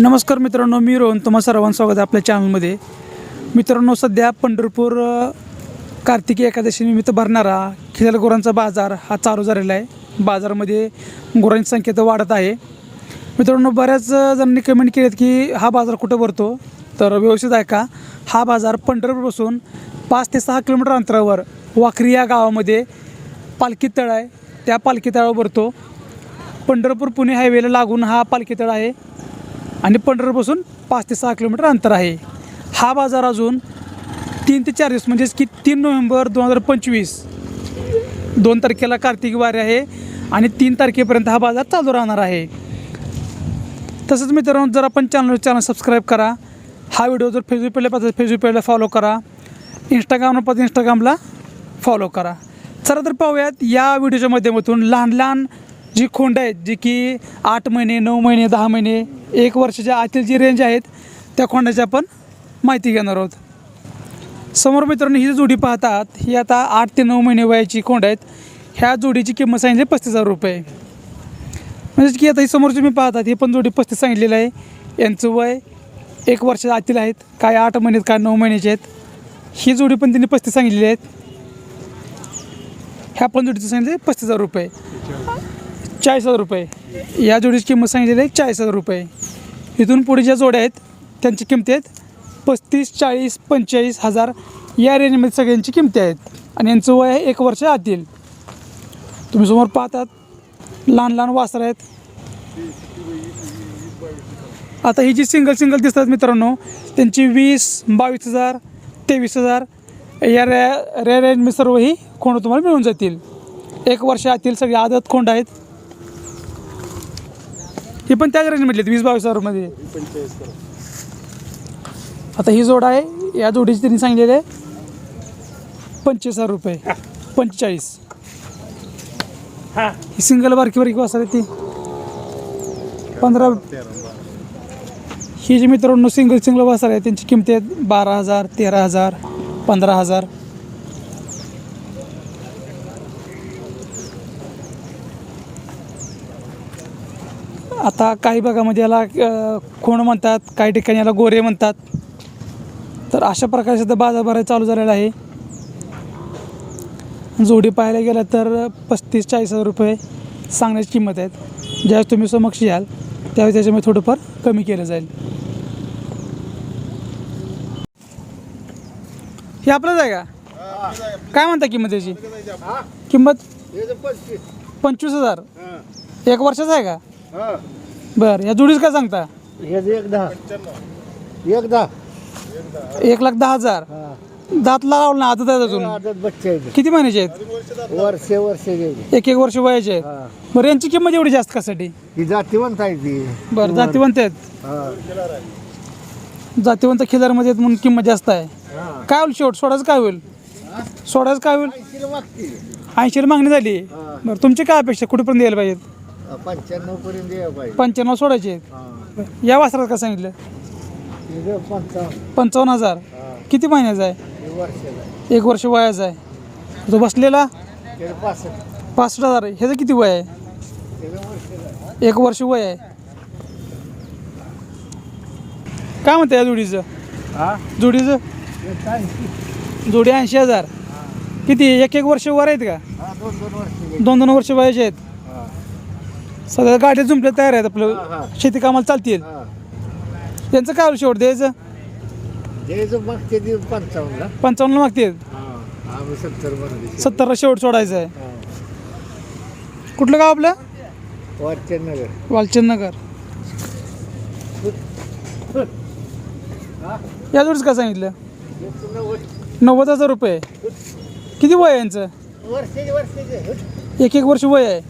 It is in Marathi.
नमस्कार मित्रांनो मी रोहन. तुम्हा सर्वांचं स्वागत आहे आपल्या चॅनलमध्ये मित्रांनो सध्या पंढरपूर कार्तिकी एकादशी निमित्त भरणारा खिदल गुरांचा बाजार हा चालू झालेला आहे. बाजारामध्ये गुरांची संख्या तर वाढत आहे. मित्रांनो बऱ्याच जणांनी कमेंट केलेत की हा बाजार कुठं भरतो? तर व्यवस्थित आहे का? हा बाजार पंढरपूरपासून पाच ते सहा किलोमीटर अंतरावर वाखरी या गावामध्ये पालखी तळ आहे. त्या पालखी तळावर भरतो. पंढरपूर पुणे हायवेला लागून हा पालखी तळ आहे. आणि पंढरपूरपासून पाच ते सहा किलोमीटर अंतर आहे. हा बाजार अजून तीन ते चार दिवस म्हणजेच की तीन नोव्हेंबर दोन हजार पंचवीस दोन तारखेला कार्तिक वारी आहे आणि तीन तारखेपर्यंत हा बाजार चालू राहणार आहे. तसंच मित्रांनो जर आपण चॅनल चॅनल सबस्क्राईब करा हा व्हिडिओ जर फेसबुक पेजला पाहता फेसबुक पेजला फॉलो करा इंस्टाग्रामला पाहता इंस्टाग्रामला फॉलो करा. चला तर पाहूयात या व्हिडिओच्या माध्यमातून लहान लहान जी खोंड आहेत जी की आठ महिने नऊ महिने दहा महिने एक वर्षाच्या आतील जी रेंज आहेत त्या खोंडाची आपण माहिती घेणार आहोत. समोर मित्रांनो ही जी जोडी पाहतात ही आता आठ ते नऊ महिने वयाची कोंड आहेत. ह्या जोडीची किंमत सांगितली पस्तीस हजार रुपये. म्हणजे की आता ही समोर तुम्ही पाहतात ही पण जोडी पस्तीस सांगितलेलं आहे. यांचं वय एक वर्षाच्या आतील आहेत काय आठ महिन्यात काय नऊ महिन्याचे आहेत. ही जोडी पण त्यांनी पस्तीस सांगितलेली आहेत. ह्या पण जोडीचं सांगितले पस्तीस हजार रुपये. चाळीस हजार रुपये. या जोडीची किंमत सांगितलेली आहे चाळीस हजार रुपये. इथून पुढे ज्या जोड्या आहेत त्यांची किमती आहेत पस्तीस चाळीस पंचेचाळीस हजार या रेंजमध्ये सगळ्यांची किमती आहेत. आणि यांचं वय आहे एक वर्ष आतील. तुम्ही समोर पाहतात लहान लहान वासरं आहेत. आता ही जी सिंगल सिंगल दिसतात मित्रांनो त्यांची वीस बावीस हजार तेवीस हजार या रे रे रेंजमध्ये सर्व ही खोंड तुम्हाला मिळून जातील. एक वर्ष आतील सगळे आदत खोंड आहेत. ही पण त्याच रेंजमधली आहेत वीस बावीस हजारमध्ये. आता ही जोड आहे या जोडीची त्यांनी सांगितलेले आहे पंचवीस हजार रुपये पंचेचाळीस. ही. सिंगल बारकी बारकी वासर आहे ती. पंधरा. ही जी मित्रांनो सिंगल सिंगल वासर आहे त्यांची किमती आहेत बारा हजार तेरा हजार पंधरा हजार. आता काही भागामध्ये याला अ, खोण म्हणतात काही ठिकाणी याला गोरे म्हणतात. तर अशा प्रकारे सुद्धा बाजार भरायला चालू झालेला आहे. जोडी पाहायला गेलं तर पस्तीस चाळीस हजार रुपये सांगण्याची किंमत आहेत. ज्यावेळेस तुम्ही समक्ष याल त्यावेळेस त्याच्यामध्ये थोडंफार कमी केलं जाईल. हे आपलंच आहे का? काय म्हणता किंमत त्याची किंमत? पंचवीस हजार. एक वर्षाचा आहे का? बरं या जोडीच काय सांगता? एक दहा. एक दहा. एक लाख दहा हजार. दात लावलं ना आता त्यात अजून? आदत बच्चे आहेत. किती महिन्याचे आहेत? वर्षे वर्षे गेली. एक एक वर्ष वयाचे आहेत. हा. बरं यांची किंमत एवढी जास्त कशासाठी? ही जातीवंत आहे ती. बरं जातीवंत आहेत. हा. जातीवंत खिलारमध्ये आहेत म्हणून किंमत जास्त आहे. हा. काय होईल शेवट? सोडायचं काय होईल? सोडायचं काय होईल? ऐंशीला. ऐंशीला मागणी झाली. हा. बरं तुमची काय अपेक्षा? कुठेपर्यंत द्यायला पाहिजेत? पंच्याण्णव पर्यंत पाहिजे. पंच्याण्णव सोडायचे? आहेत हा. या वासरात काय सांगितलं? पंचावन्न. पंचावन्न हजार. हा. किती महिन्याचा आहे? हे वर्षाला एक वर्ष वयाचा आहे. तो बसलेला? त्याला पासष्ट. पासष्ट हजार आहे. ह्याचं किती वय आहे? त्याला वर्षाला एक वर्ष वय आहे. काय म्हणते या जोडीचं? हा? जोडीचं. जोडी ऐंशी हजार. किती? एक एक वर्ष वर आहेत का? हा, दोन दोन वर्ष. गेली. दोन दोन वर्ष वयाचे आहेत. सध्या गाड्या जुंपल्या तयार आहेत आपलं. शेती कामाला चालतील. त्यांचं काय होईल शेवट? द्यायचं? द्यायचं मागते ती पंचावन्नला. पंचावन्न मागते. हा. आम्ही सत्तरमध्ये सत्तरला शेवट सोडायचं आहे. कुठलं गाव आपलं? वरचंद नगर. वालचंद नगर. या जोडीचं काय सांगितलं? नव्वद हजार रुपये. किती वय आहे यांचं? वर्षाचे वर्षाचे. एक एक वर्ष वय आहे.